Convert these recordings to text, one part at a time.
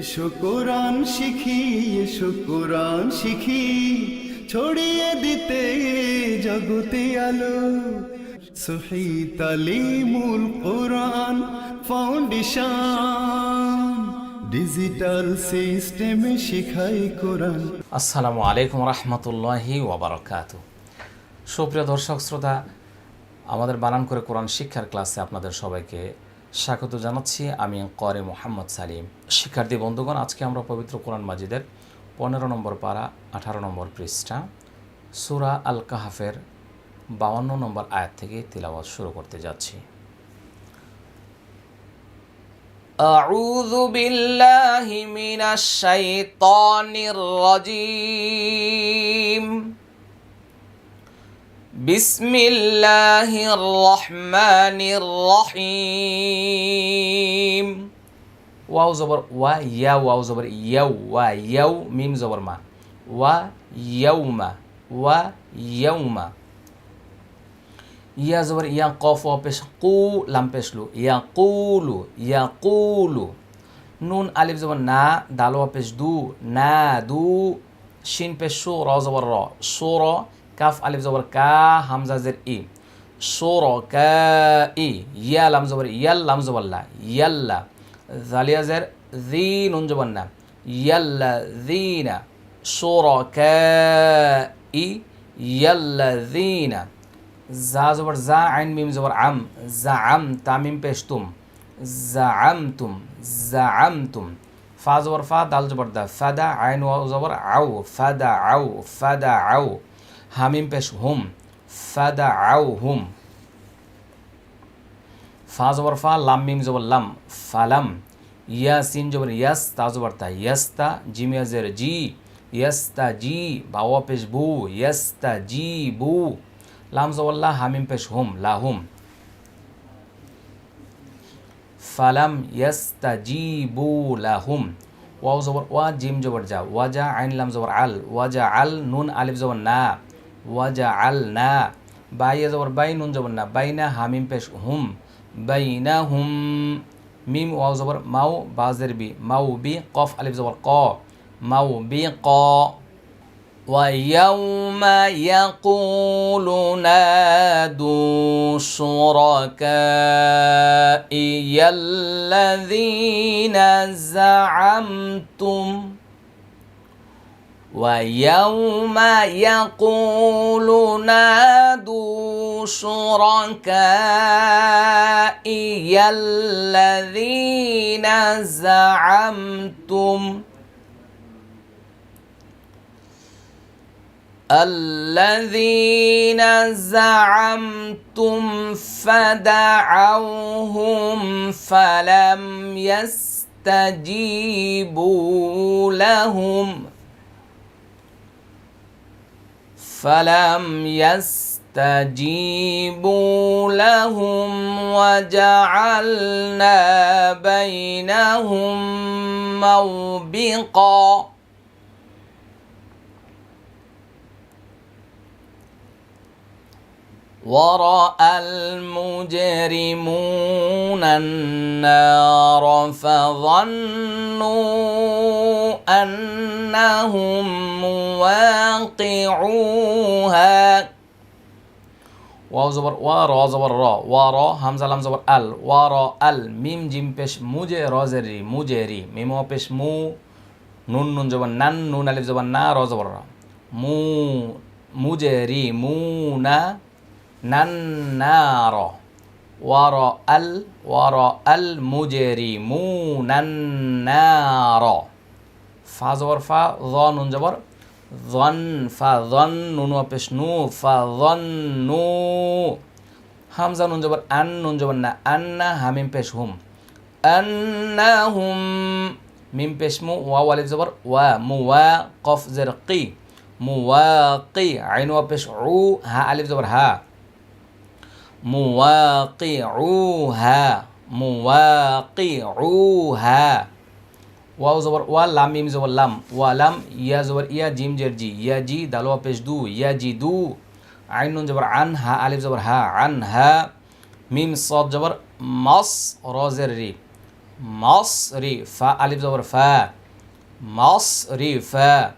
এসো কোরআন শিখি, এসো কোরআন শিখি, ছড়িয়ে দিতে জগতে আলো। সহি তালিমুল কোরআন ফাউন্ডেশন, ডিজিটাল সিস্টেমে শিখাই কোরআন। আসসালামু আলাইকুম রহমতুল্লাহি ওবরাকাত সুপ্রিয় দর্শক, শ্রোতা, আমাদের বানান করে কোরআন শিক্ষার ক্লাসে আপনাদের সবাইকে স্বাগত জানাচ্ছি আমি করে মোহাম্মদ সালিম শিক্ষার্থী বন্ধুগণ আজকে আমরা পবিত্র কোরআন মাজিদের পনেরো নম্বর পারা আঠারো নম্বর পৃষ্ঠা সুরা আল কাহাফের বাউন্ন নম্বর আয়াত থেকে তিলাওয়াত শুরু করতে যাচ্ছি أعوذ بالله من الشيطان الرجيم بسم الله الرحمن الرحيم واو زبر و يا واو زبر يو و يو ميم زبر ما و يوم و يوم يا زبر يا قاف و بش قو لام بش لو يقول يقول نون الف زبر نا دال و بش دو نادو شين بش شو را زبر را شورا কাফ আলিফ জবর কা হামজা জের ই সো র কা ই ইয়া লাম জবর ইয়াল লাম জবর লা ইয়াল্লা জালিয়া জের জি নুন জবর না ইয়াল্লা জিনা সো র কা ই ইয়াল্লা জা জবর জা আইন মিম জবর আম জা আম তামিম পেশ তুম জা আম তুম জা আম তুম ফা জবর ফা দাল জবর দা ফাদা আইন জবর আউ ফাদা আউ ফাদা আউ হামিম পেশ হুম ফাদা আউ হুম। ফা জবর ফা, লাম মিম জবর লাম, ফালাম। ইয়া সিন জবর ইয়াস, তা জবর তা ইয়াস্তা, জিম ইয়াজের জি, ইয়াস্তা জি বাওয়া পেশ বু, ইয়াস্তা জি বু। লাম জবল্লা হামিম পেশ হুম লাহুম ফালাম ইয়াস্তাজিবু লাহুম ওয়াও জবর ওয়া, জিম জবর যা, ওয়াজা আইন, লাম জবর আল, ওয়াজা আল, নুন, আলিফ জবর না। ওয়াজা আল না বাইয়া জবর বাই নুন জবর না বাইনা হামিম পেশ হুম বাইনা হুম মিম ওয়াও জবর মাউ বাজের বি মাউ বি কফ আলিফ জবর ক মাউ বি ক ويوم يقول نادوا شركائي الذين زعمتم ويوم يقول نادوا شركائي الذين زعمتم الذين زعمتم فدعوهم فلم يستجيبوا لهم فلم يستجيبوا لهم وجعلنا بينهم موبقا ورأى المجرمون النار فظنوا أنهم واقعوها ওয়াও জবর ওয়া র জবর র ওয়া র হামজা লাম জবর আল ওয়া র আল মিম জিম পেশ মুজে রজেরি মুজেরি মিম পেশ মু নুন নুন জবর নান নুন আলিফ জবর না র জবর র মু মুজেরি মু না নান্নার ওয়ার আল ওয়ার আল মুজেরি মু নান্নার ফা জবর ফা জ নুন জবর জন ফা জন নুন পেশ নু ফা জন নু হামজা নুন জবর আন নুন জবর না আন্না হামিম পেশ হুম আন্না হুম মিম পেশ মু ওয়া ওয়ালিফ জবর ওয়া মু ওয়া কফ জের কি মু ওয়া কি আইন ওয়া পেশ উ হা আলিফ জবর হা মুওয়াকিউহা মুওয়াকিউহা। ওয়া জবর, ওয়া, লাম, মিম জবর, লাম। ওয়া, লাম, ইয়া জবর, ইয়া, জিম, জের, জি। ইয়া, জি, দাল, ওয়া, পেশ, দু। ইয়া, জি, দু। আইন, নুন জবর, আন, হা, আলিফ জবর, হা, আন, হা। মিম, সদ জবর, মাস র জের রি। মাস, রি, ফা, আলিফ জবর, ফা। মাস, রি, ফা।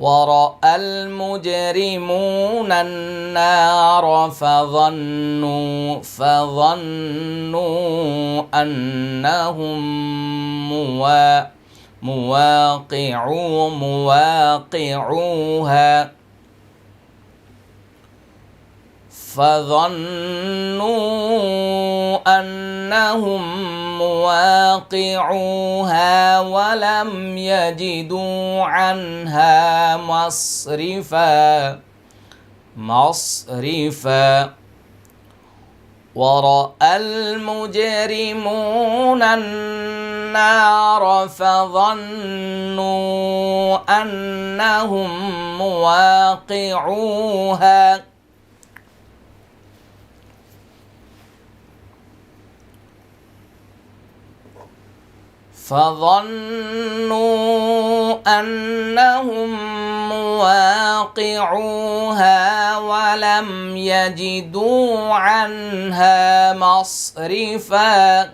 ورأى المجرمون النار فظنوا فظنوا أنهم موا مواقعو مواقعوها فظنوا أنهم مواقعوها ولم يجدوا عنها مصرفا. مصرفا. ورأى المجرمون النار فظنوا أنهم مواقعوها. فظنوا أنهم مواقعوها ولم يجدوا عنها مصرفا.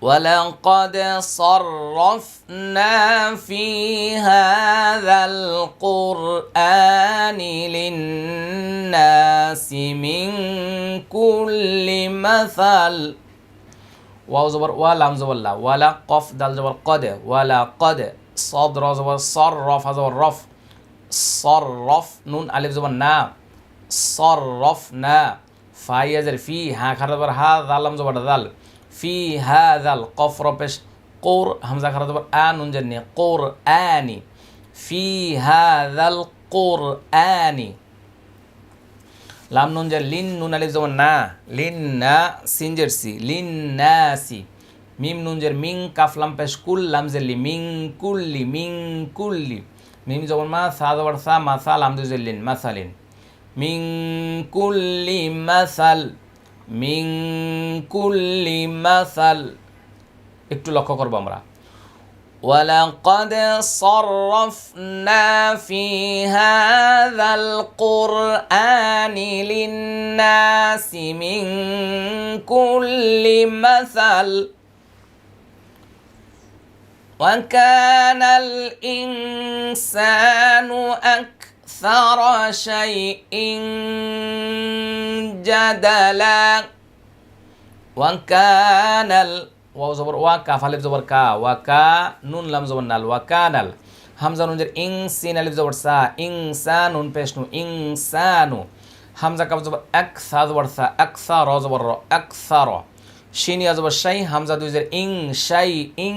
ولقد صرفنا في هذا القرآن للناس من كل مثل. ওয়াও জবর, ওয়া লাম জবর লা ওয়ালা কফ দাল জবর কদে ওয়ালা কদে সদ র জবর সর রফ হা জবর রফ, সর রফ নুন আলিফ জবর না, সর রফ না, ফাই আজের ফি, হা খারা জবর হা দালাম জবর দাল, ফি হা দাল কফ রপেশ কোর হামজা খারা জবর আ নুন জানি কোর আনি ফি হা দাল কোর আনি লাম নুন যে লিন, নুন আলিফ যেমন না, লিন না সিনজের সি, লিন না সি। মিম নুন জের মিং, কাফ লাম পেশ কুল, লাম জের লি, মিং কুল্লি মিং কুল্লি মিম যেমন মা, সা জবর সা, মা সা, লাম দুজের লিন মাসালিন মিং কুল্লি মাসাল মিং কুল্লি মাসাল একটু লক্ষ্য করব আমরা। ولقد صرفنا في هذا القرآن للناس من كل مثل. وكان الإنسان أكثر شيء جدلا. وكان ال ওয়া জবর ওয়া কা ফালিফ জবর কা ওয়া কা নুন, লাম জবর নাল ওয়া কা নাল। হামজা নুন জের ইং সিন আলিফ জবর সা ইং সা নুন পেশ নু ইং সা নু। হামজা কাফ জবর এক সা জবর সা এক সা র জবর র এক সা র। শিন ইয়া জবর শাই, হামজা দুই জের ইং, শাই, ইং।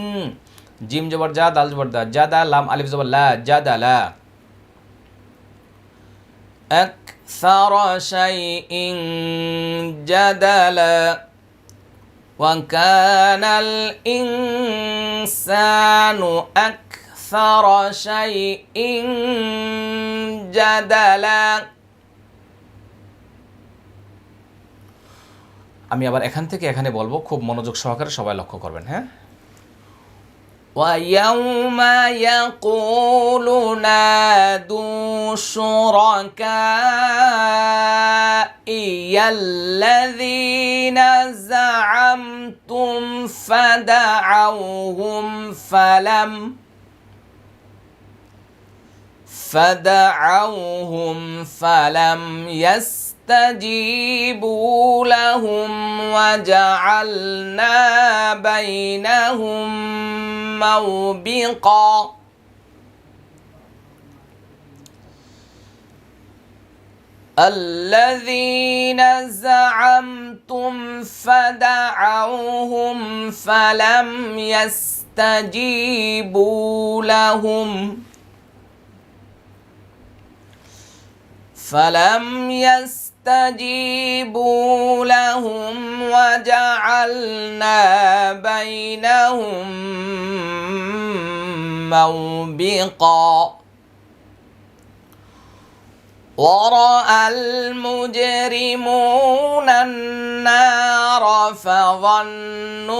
জিম জবর জা, দাল জবর দা, জা, দা, লাম, আলিফ জবর লা, জা, দা, লা। এক সা র, শাই, ইং, জা, দা, লা। وكان الإنسان أكثر شيء جدلا আমি আবার এখান থেকে এখানে বলবো খুব মনোযোগ সহকারে সবাই লক্ষ্য করবেন হ্যাঁ ويوم يقول نادوا شركائي الذين زعمتم فدعوهم فلم فدعوهم فلم يستجيبوا لهم وجعلنا بينهم موبقا. الذين زعمتم فدعوهم فلم يستجيبوا لهم. فلم يستجيبوا لهم وجعلنا بينهم موبقا. ورأى المجرمون النار فظنوا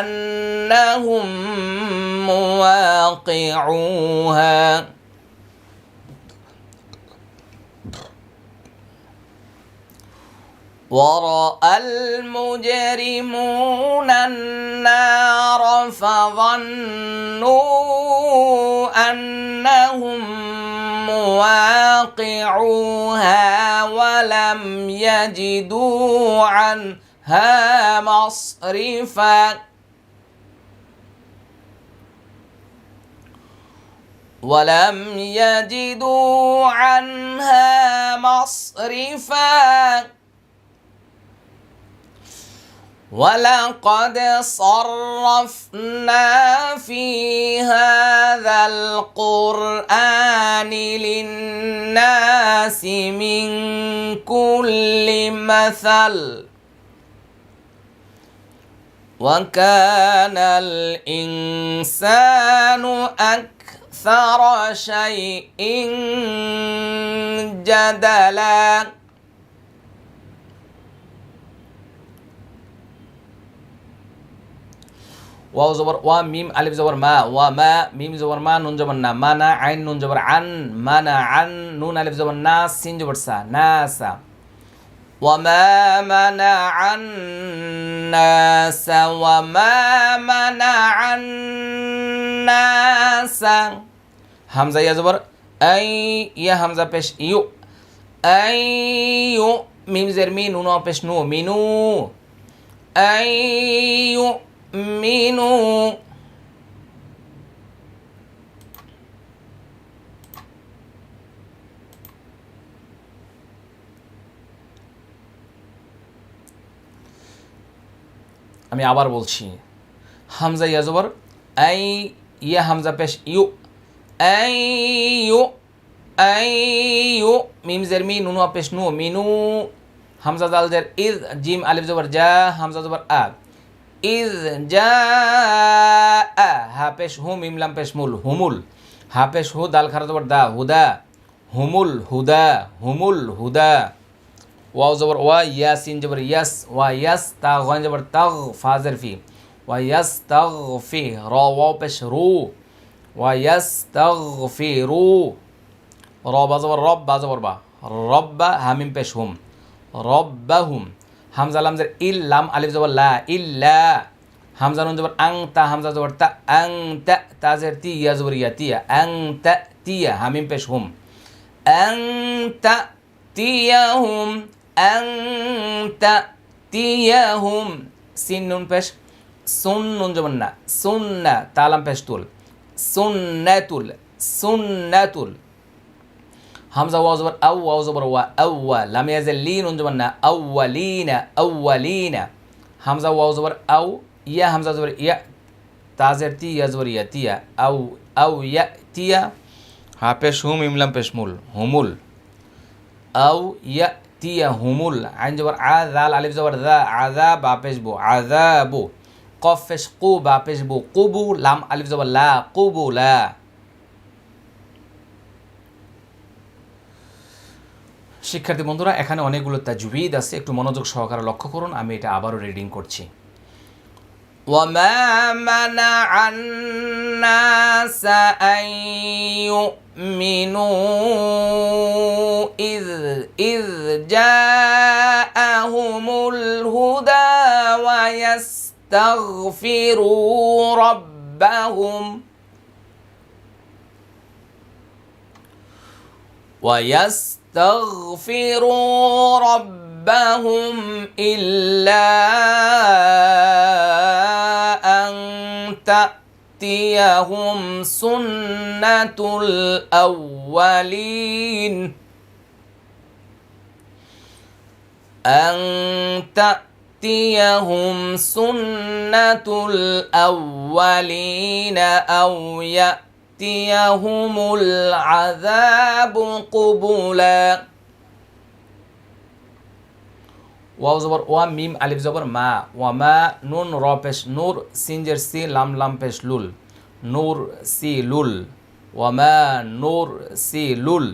أنهم مواقعوها. ورأى المجرمون النار فظنوا أنهم مواقعوها ولم يجدوا عنها مصرفا. ولم يجدوا عنها مصرفا. ولقد صرفنا في هذا القرآن للناس من كل مثل. وكان الإنسان أكثر شيء جدلا. ওয়াও জবর ওয়া মিম আলিফ জবর মা ওয়া মা মিম জবর মা নুন জবর না মানা আইন নুন জবর আন মানা আন নুন আলিফ জবর না সিন জবর সা না সা وما منع الناس وما منع الناس হামজা ইয়া জবর আই ইয়া হামজা পেশ ইউ আই ইউ মিম জের মি নুন পেশ নু মিনু আই ইউ মিনু। আমি আবার বলছি, হামজা ইয়া জবর আই ইয়া হামজা পেশ, ইউ আই ইউ আই ইউ, মিম জের মি, নুন পেশ নু, মিনু, হামজা দাল জের ইদ জিম আলিফ জবর যা হামজা জবর আ ইদ যা হা পেশ হু, মিম, লাম পেশ মুল, হুমুল। হা পেশ হু, দাল, খারা, জবর, দা, হুদা। হুমুল হুদা হুমুল, হুদা। ওয়াও, জবর, ওয়া, ইয়াসিন, জবর, ইয়াস, ওয়া, ইয়াস, তা গন জবর তাগ ফাজর ফি ওয়া, ইয়াস তাগ ফি, র, ওয়াও, পেশ, রু। ওয়া, ইয়াস তাগ ফি, রু। র, বা, জবর, রব, বা, জবর, বা। রব্বা হামিম, পেশ, হুম। রব্বাহুম হামজা লামজের ইল লাম আলিফ জবর লা ইল্লা। হামজা নুন জবর আং তা, হামজা জবর তা, আং তা তাজের তি ইয়া জবর ইয়া, তিয়া, আং তা, তিয়া, হামিম পেশ হুম। আং তা, তিয়া হুম, আং তা, তিয়া হুম। সিন নুন পেশ, সুন নুন জবর না সুন্না তালাম পেশ তুল সুন্নাতুল সুন্নাতুল হামজা ওয়াও জবর আউ ওয়াও জবর ওয়া আউয়া লাম ইয়াজেল লি নুন জবর না আউয়ালিনা আউয়ালিনা। হামজা ওয়াও জবর আউ ইয়া হামজা জবর ইয়া তাজের তি ইয়া জবর ইয়া তিয়া আউ আউ ইয়া তিয়া। হা পেশ হুম ইমলাম পেশ মুল হুমুল। আউ ইয়া তিয়া হুমুল। আইন জবর আ দাল আলিফ জবর দা আদা বা পেশ বু আদাবু কফ পেশ কু বা পেশ বু কুবু লাম আলিফ জবর লা কুবু লা। শিক্ষার্থী বন্ধুরা এখানে অনেকগুলো তাজবিদ আছে একটু মনোযোগ সহকারে লক্ষ্য করুন আমি এটা আবারও রিডিং করছি وما منع الناس أن يؤمنوا إذ إذ جاءهم الهدى ويستغفروا ربهم ويستغفروا ربهم إلا أن تأتيهم سنة الأولين أن تأتيهم سنة الأولين أو يأتيهم العذاب قبلا ওয়াও জবর ওয়া মিম আলিফ জবর মা ওয়া মা নুন র পেশ নূর সিনজের সি লাম লাম পেশ লুল নূর সি লুল ওয়া মা নূর সি লুল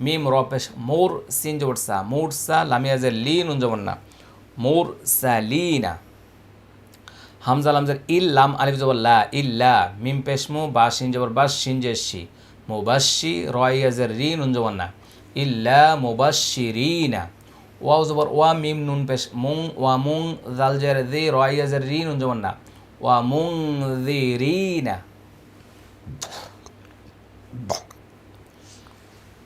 মিম র পেশ মোর সিন জবর সা মুর সা লামিয়াজে লি নুন জবর না মুর সা লিনা হামজা লামজের ইল লাম আলিফ জবর লা ইল্লা মিম পেশ মু, বা সিন জবর বাস সিনজের শি মুবাশশি রয়াজের রি, নুন জবর না। ইল্লা মুবাশশিরিনা ওয়াও জবর ওয়া, মিম, নুন পেশ মুং, ওয়া মুং, জাল জের দি রয়া জের রি, নুন জবর না। ওয়া মুং দি রিনা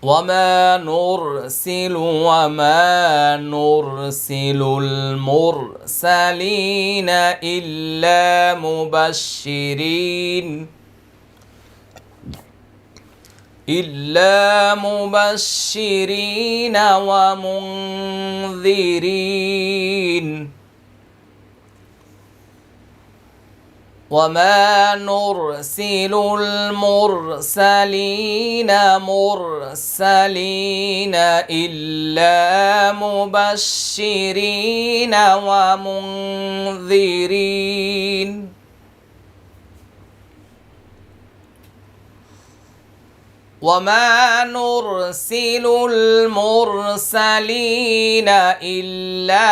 وما نرسل وما نرسل المرسلين إلا مبشرين. إلا مبشرين ومنذرين. وما نرسل المرسلين مرسلين إلا مبشرين ومنذرين وما نرسل المرسلين إلا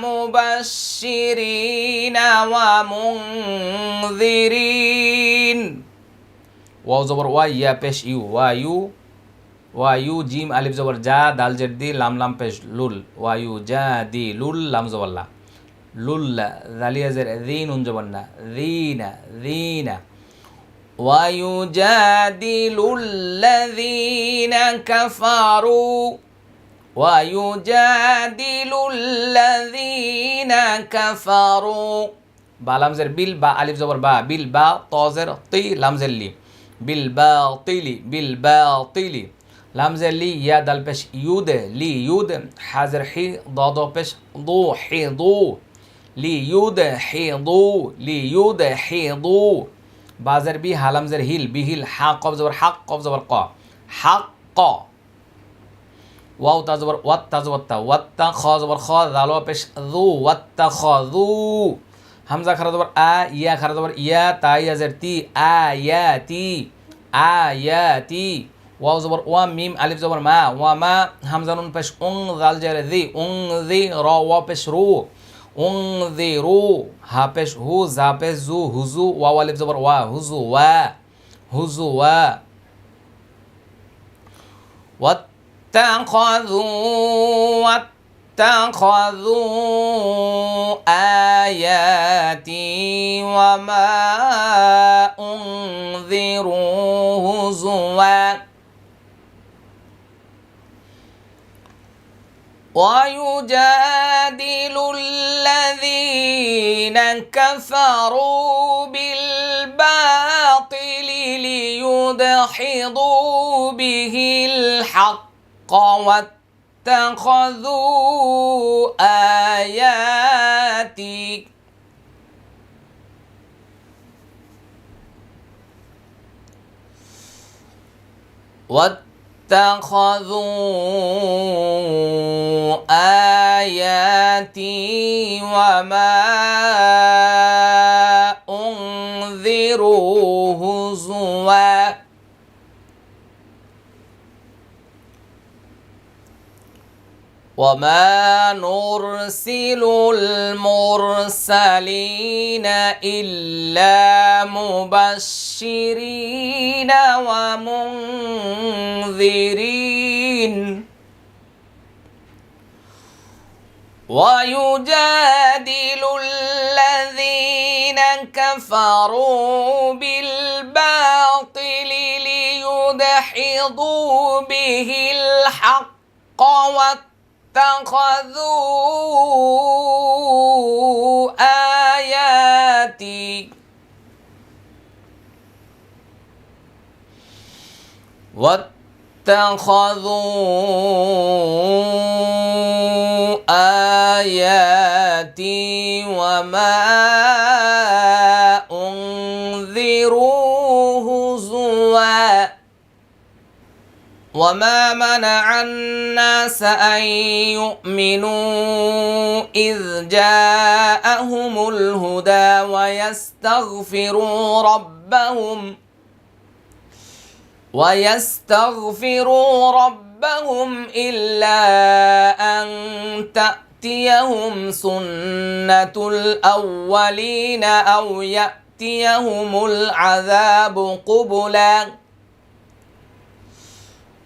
مبشرين ومنذرين واو زبر واي يا بيش يو وايو وايو جيم ألف زبر جا دال جر دي لام لام بيش لول وايو جا دي لول لام زبر لا لول ذالية زر ذين زبرنا ذين ذين, ذين ويجادل الذين كفروا. ويجادل الذين كفروا. با لمزر بيل با ألف زبر با. بيل با طازر طي لمزر لي بالباطل بالباطل لمزة لي يا دل بش يود لي يود حازر حي ضادو بش ضو حي ضو لي يود حي ضو لي يود حي ضو বাজের বি হালামজের হিল বিহিল হা কব জবর হাক কব জবর, ক। হাক ক। ওয়াও, তা জবর ওয়াত তা জবর, তা। ওয়াত তা, খ জবর, খ, দালো, পেশ, দু ওয়াত তা, খ, দু। হামজা খারা জবর, আ, ইয়া, খারা জবর, ইয়া, তা, ইয়া, জের, তি, আ, ইয়া, তি, আ, ইয়া, তি। ওয়াও জবর, ওয়া, মিম, আলিফ জবর, মা, ওয়া, মা, হামজা নুন, পেশ, উং, দাল, জের, দি, উং, দি, র, ওয়া, পেশ, রু। انذروا هابش هو زابش زو هزو واو الف زبر وا هزو وا هزو وا واتخذوا واتخذوا آياتي وما ويجادل الذين كفروا بالباطل ليدحضوا به الحق واتخذوا آياتي. واتخذوا وما نرسل المرسلين إلا مبشرين ومنذرين ويجادل الذين كفروا بالباطل ليدحضوا به الحق واتخذوا آياتي. واتخذوا آياتي وما وما منع الناس أن يؤمنوا إذ جاءهم الهدى ويستغفروا ربهم ويستغفروا ربهم إلا أن تأتيهم سنة الأولين أو يأتيهم العذاب قبلاً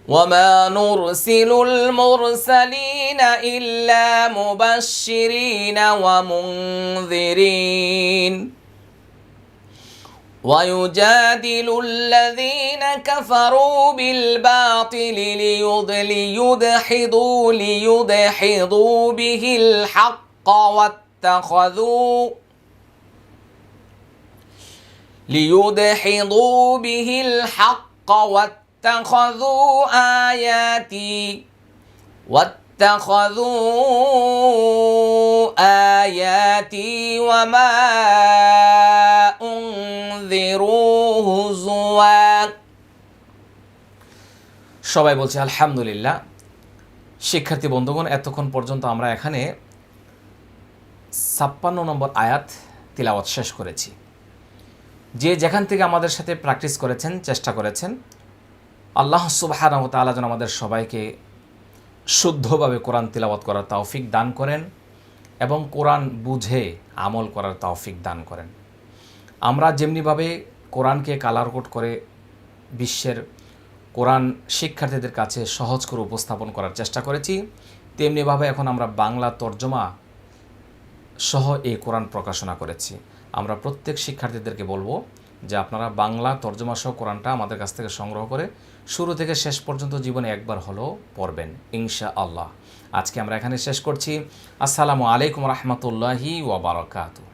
وما نرسل المرسلين إلا مبشرين ومنذرين ويجادل الذين كفروا بالباطل ليضل ليدحضوا ليدحضوا به الحق واتخذوا ليدحضوا به الحق واتخذوا آياتي واتخذوا آياتي وما أنذروا هزوا সবাই বলছে আলহামদুলিল্লাহ শিক্ষার্থী বন্ধুগণ এতক্ষণ পর্যন্ত আমরা এখানে ছাপ্পান্ন নম্বর আয়াত তিলাওয়াত শেষ করেছি যে যেখান থেকে আমাদের সাথে প্র্যাকটিস করেছেন চেষ্টা করেছেন আল্লাহ সুবাহান তাআলা যেন আমাদের সবাইকে শুদ্ধভাবে কোরআন তিলাওয়াত করার তৌফিক দান করেন এবং কোরআন বুঝে আমল করার তৌফিক দান করেন। আমরা যেমনিভাবে কোরআনকে কালার কোড করে বিশ্বের কোরআন শিক্ষার্থীদের কাছে সহজ করে উপস্থাপন করার চেষ্টা করেছি, তেমনিভাবে এখন আমরা বাংলা তর্জমা সহ এই কোরআন প্রকাশনা করেছি। আমরা প্রত্যেক শিক্ষার্থীদেরকে বলব যে আপনারা বাংলা তর্জমা সহ কোরআনটা আমাদের কাছ থেকে সংগ্রহ করে শুরু থেকে শেষ পর্যন্ত জীবনে একবার হলেও পড়বেন ইনশা আল্লাহ আজকে আমরা এখানে শেষ করছি। আসসালামু আলাইকুম রহমতুল্লাহি ওবরাকাতু